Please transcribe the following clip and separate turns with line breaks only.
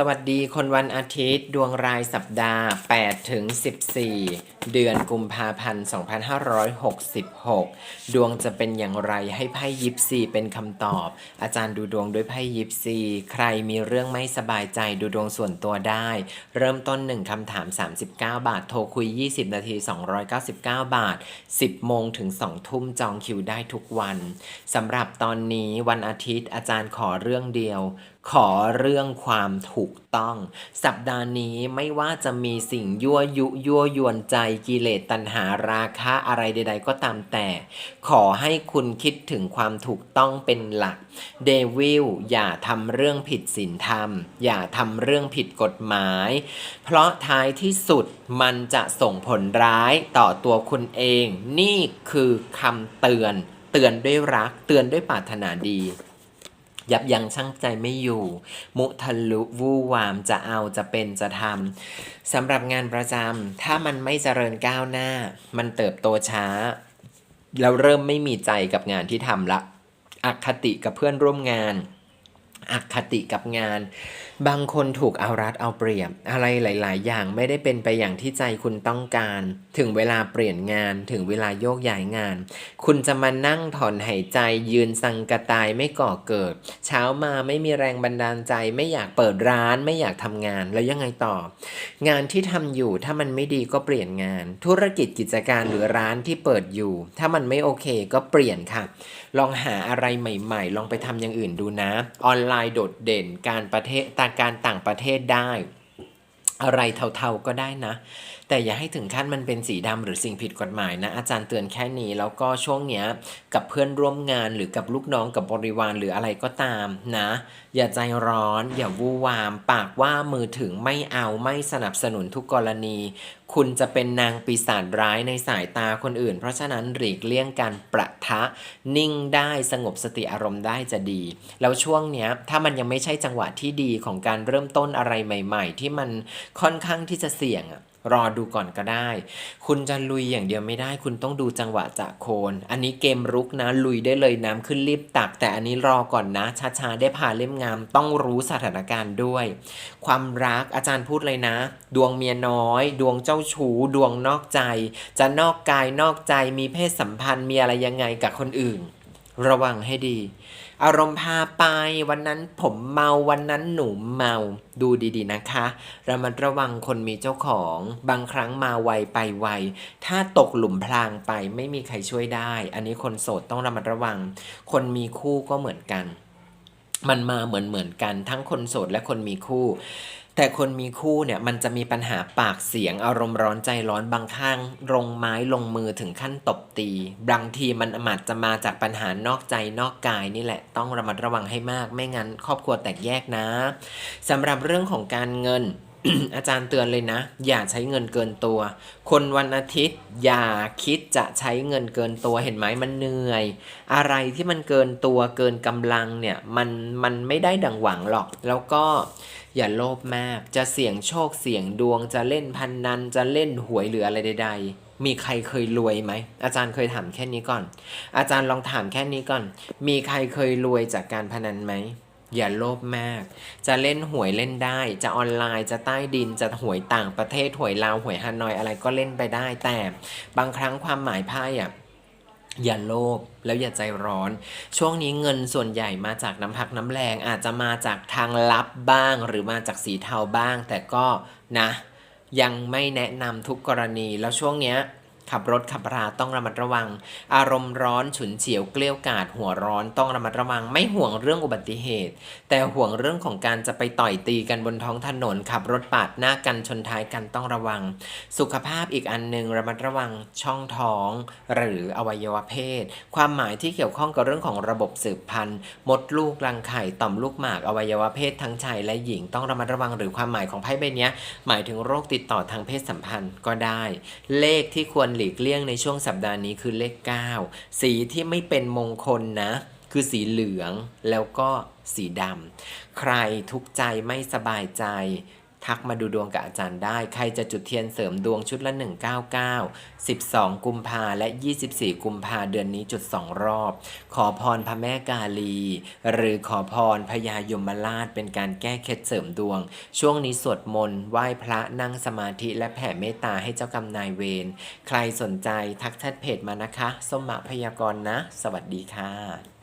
สวัสดีคนวันอาทิตย์ดวงรายสัปดาห์8ถึง14 เดือนกุมภาพันธ์ 2566 ดวงจะเป็นอย่างไรให้ไพ่ยิปซีเป็นคำตอบ อาจารย์ดูดวงด้วยไพ่ยิปซี ใครมีเรื่องไม่สบายใจดูดวงส่วนตัวได้ เริ่มต้น 1คำถาม 39 บาท โทรคุย 20 นาที 299 บาท 10 โมงถึง 2 ทุ่มจองคิวได้ทุกวันสำหรับตอนนี้วันอาทิตย์อาจารย์ขอเรื่องเดียว ขอเรื่องความถูกต้อง สัปดาห์นี้ไม่ว่าจะมีสิ่งยั่วยุยั่วยวนใจกิเลสตัณหาราคะอะไรใด ๆ ก็ตามแต่ ขอให้คุณคิดถึงความถูกต้องเป็นหลัก เดวิลอย่าทำเรื่องผิดศีลธรรม อย่าทำเรื่องผิดกฎหมาย เพราะท้ายที่สุดมันจะส่งผลร้ายต่อตัวคุณเอง นี่คือคำเตือน เตือนด้วยรัก เตือนด้วยปรารถนาดี ยับยั้งชั่งใจไม่อยู่ มุทะลุวู่วามจะเอาจะเป็นจะทำสำหรับงานประจำถ้ามันไม่เจริญก้าวหน้า มันเติบโตช้า แล้วเริ่มไม่มีใจกับงานที่ทำละอคติกับเพื่อนร่วมงานอคติกับงาน บางคนถูกเอารัดเอาเปรียบ อะไรหลาย ๆ อย่างไม่ได้เป็นไปอย่างที่ใจคุณต้องการ ถึงเวลาเปลี่ยนงาน ถึงเวลาโยกย้ายงาน คุณจะมานั่งถอนหายใจยืนสังกะตายไม่ก่อเกิด เช้ามาไม่มีแรงบันดาลใจ ไม่อยากเปิดร้านไม่อยากทำงานแล้วยังไงต่อ งานที่ทำอยู่ถ้ามันไม่ดีก็เปลี่ยนงาน ธุรกิจกิจการหรือร้านที่เปิดอยู่ ถ้ามันไม่โอเคก็เปลี่ยนค่ะ ลองหาอะไรใหม่ ๆ ลองไปทำอย่างอื่นดูนะ ออนไลน์โดดเด่นการประเทศตาการต่างประเทศได้ อะไรเท่าๆก็ได้นะ แต่อย่าให้ถึงขั้นมันเป็นสีดำหรือสิ่งผิดกฎหมายนะ อาจารย์เตือนแค่นี้ แล้วก็ช่วงเนี้ยกับเพื่อนร่วมงานหรือกับลูกน้องกับบริวารหรืออะไรก็ตามนะ อย่าใจร้อน อย่าวู่วาม ปากว่ามือถึงไม่เอาไม่สนับสนุนทุกกรณี คุณจะเป็นนางปีศาจร้ายในสายตาคนอื่น เพราะฉะนั้นหลีกเลี่ยงการประทะ นิ่งได้สงบสติอารมณ์ได้จะดี แล้วช่วงเนี้ยถ้ามันยังไม่ใช่จังหวะที่ดีของการเริ่มต้นอะไรใหม่ ๆ ที่มันค่อนข้างที่จะเสี่ยงอะ รอดูก่อนก็ได้ คุณจะลุยอย่างเดียวไม่ได้ คุณต้องดูจังหวะจะโคน อันนี้เกมรุกนะ ลุยได้เลยน้ำขึ้นรีบตัก แต่อันนี้รอก่อนนะ ช้าๆ ได้พาเล่มงาม ต้องรู้สถานการณ์ด้วย ความรักอาจารย์พูดเลยนะ ดวงเมียน้อย ดวงเจ้าชู้ ดวงนอกใจ จะนอกกายนอกใจ มีเพศสัมพันธ์ มีอะไรยังไงกับคนอื่น ระวังให้ดี อารมณ์พาไปวันนั้นผมเมาวันนั้นหนูเมาดูดีๆนะคะ ระมัดระวังคนมีเจ้าของ บางครั้งมาไวไปไว ถ้าตกหลุมพรางไปไม่มีใครช่วยได้ อันนี้คนโสดต้องระมัดระวัง คนมีคู่ก็เหมือนกัน มันมาเหมือนเหมือนกัน ทั้งคนโสดและคนมีคู่ แต่คนมีคู่เนี่ยมันจะมีปัญหาปากเสียงอารมณ์ร้อนใจร้อนบางครั้งลงไม้ลงมือถึงขั้นตบตี บางทีมันอาจจะมาจากปัญหานอกใจนอกกายนี่แหละ ต้องระมัดระวังให้มาก ไม่งั้นครอบครัวแตกแยกนะสำหรับเรื่องของการเงิน อาจารย์เตือนเลยนะ อย่าใช้เงินเกินตัว คนวันอาทิตย์ อย่าคิดจะใช้เงินเกินตัวเห็นไหมมันเหนื่อย อะไรที่มันเกินตัวเกินกำลังเนี่ยมันมันไม่ได้ดังหวังหรอก แล้วก็อย่าโลภมาก จะเสี่ยงโชคเสี่ยงดวงจะเล่นพันนันจะเล่นหวยหรืออะไรใด ๆมีใครเคยรวยไหม อาจารย์เคยถามแค่นี้ก่อน อาจารย์ลองถามแค่นี้ก่อน มีใครเคยรวยจากการพนันไหม อย่าโลภมาก จะเล่นหวยเล่นได้ จะออนไลน์ จะใต้ดิน จะหวยต่างประเทศ หวยลาว หวยฮานอยอะไรก็เล่นไปได้ แต่บางครั้งความหมายไพ่อะอย่าโลภแล้วอย่าใจร้อน ช่วงนี้เงินส่วนใหญ่มาจากน้ำพักน้ำแรงอาจจะมาจากทางลับบ้าง หรือมาจากสีเทาบ้าง แต่ก็นะ ยังไม่แนะนำทุกกรณีแล้วช่วงเนี้ย ขับรถขับราต้องระมัดระวัง อารมณ์ร้อนฉุนเฉียวเกลี้ยวกาดหัวร้อนต้องระมัดระวัง ไม่ห่วงเรื่องอุบัติเหตุ แต่ห่วงเรื่องของการจะไปต่อยตีกันบนท้องถนน ขับรถปาดหน้ากันชนท้ายกันต้องระวัง สุขภาพอีกอันหนึ่งระมัดระวังช่องท้อง หรืออวัยวะเพศ ความหมายที่เกี่ยวข้องกับเรื่องของระบบสืบพันธุ์มดลูกรังไข่ต่อมลูกหมากอวัยวะเพศทั้งชายและหญิงต้องระมัดระวังหรือความหมายของไพ่ใบนี้หมายถึงโรคติดต่อทางเพศสัมพันธ์ก็ได้ เลขที่ควรหลีกเลี่ยงในช่วงสัปดาห์นี้คือเลข 9 สีที่ไม่เป็นมงคลนะ คือสีเหลืองแล้วก็สีดำ ใครทุกข์ใจไม่สบายใจ ทักมาดูดวงกับอาจารย์ได้ ใครจะจุดเทียนเสริมดวงชุดละ 199 12 กุมภาและ 24 กุมภาเดือนนี้จุด 2 รอบ ขอพรพระแม่กาลี หรือขอพรพญายมราชเป็นการแก้เคล็ดเสริมดวง ช่วงนี้สวดมนต์ไหว้พระนั่งสมาธิและแผ่เมตตาให้เจ้ากรรมนายเวร ใครสนใจทักแชทเพจมานะคะ สมมะพยากรณ์นะ สวัสดีค่ะ